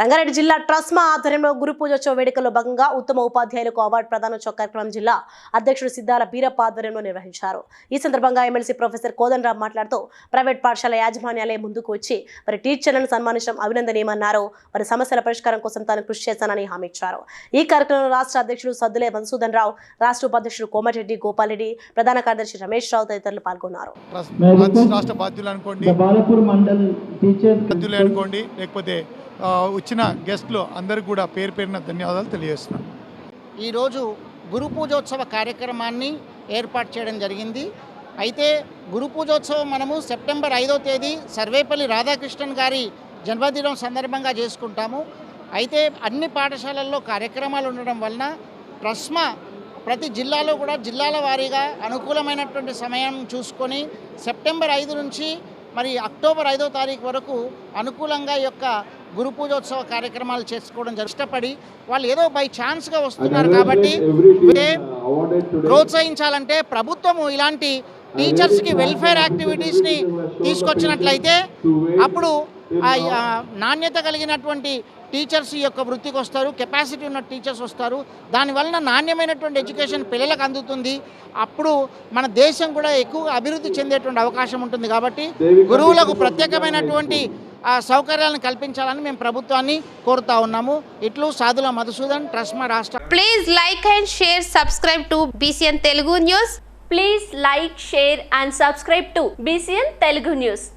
రంగారెడ్డి జిల్లా ట్రస్మా ఆధ్వర్యంలో గురు పూజోత్సవ వేడుకల్లో భాగంగా ఉత్తమ ఉపాధ్యాయులకు అవార్డు ప్రదానోత్సవ కార్యక్రమం జిల్లా అధ్యక్షుడు సిద్ధాల బీరప్ప ఆధ్వర్యంలో నిర్వహించారు. ఈ సందర్భంగా ఎమ్మెల్సీ ప్రొఫెసర్ కోదండరాం మాట్లాడుతూ ప్రైవేట్ పాఠశాల యాజమాన్యాలే ముందుకు వచ్చి మరి టీచర్లను సన్మానించడం అభినందనీయమన్నారు. వారి సమస్యల పరిష్కారం కోసం తాను కృషి చేస్తానని హామీ ఇచ్చారు. ఈ కార్యక్రమంలో రాష్ట్ర అధ్యక్షుడు సద్దులే మధుసూదన్ రావు రాష్ట్ర ఉపాధ్యక్షుడు కోమటిరెడ్డి గోపాలరెడ్డి ప్రధాన కార్యదర్శి రమేష్ రావు తదితరులు పాల్గొన్నారు. రాష్ట్ర బాధ్యులు అనుకోండి. అనుకోండి. లేకపోతే వచ్చిన గెస్ట్లు అందరికీ కూడా పేరు పేరున ధన్యవాదాలు తెలియజేస్తున్నాను. ఈరోజు గురు పూజోత్సవ కార్యక్రమాన్ని ఏర్పాటు చేయడం జరిగింది. అయితే గురు పూజోత్సవం మనము సెప్టెంబర్ ఐదో తేదీ సర్వేపల్లి రాధాకృష్ణన్ గారి జన్మదినం సందర్భంగా చేసుకుంటాము. అయితే అన్ని పాఠశాలల్లో కార్యక్రమాలు ఉండడం వలన ప్రశ్మ ప్రతి జిల్లాలో కూడా జిల్లాల వారీగా అనుకూలమైనటువంటి సమయం చూసుకొని సెప్టెంబర్ ఐదు నుంచి మరి అక్టోబర్ ఐదో తారీఖు వరకు అనుకూలంగా యొక్క గురు పూజోత్సవ కార్యక్రమాలు చేసుకోవడం ఇష్టపడి వాళ్ళు ఏదో బై ఛాన్స్గా వస్తున్నారు కాబట్టి ఇదే ప్రోత్సహించాలంటే ప్రభుత్వము ఇలాంటి టీచర్స్కి వెల్ఫేర్ యాక్టివిటీస్ని తీసుకొచ్చినట్లయితే అప్పుడు నాణ్యత కలిగినటువంటి టీచర్స్ యొక్క వృత్తికి వస్తారు కెపాసిటీ ఉన్న టీచర్స్ వస్తారు. దానివలన నాణ్యమైనటువంటి ఎడ్యుకేషన్ పిల్లలకు అందుతుంది. అప్పుడు మన దేశం కూడా ఎక్కువ అభివృద్ధి చెందేటువంటి అవకాశం ఉంటుంది కాబట్టి గురువులకు ప్రత్యేకమైనటువంటి ఆ సౌకర్యాలను కల్పించాలని మేము ప్రభుత్వాన్ని కోరుతా ఉన్నాము. ఇట్లు సాధుల మధుసూదన్ ట్రస్ట్ మా రాష్ట్ర please like and share subscribe to BCN Telugu news please like share and subscribe to BCN Telugu news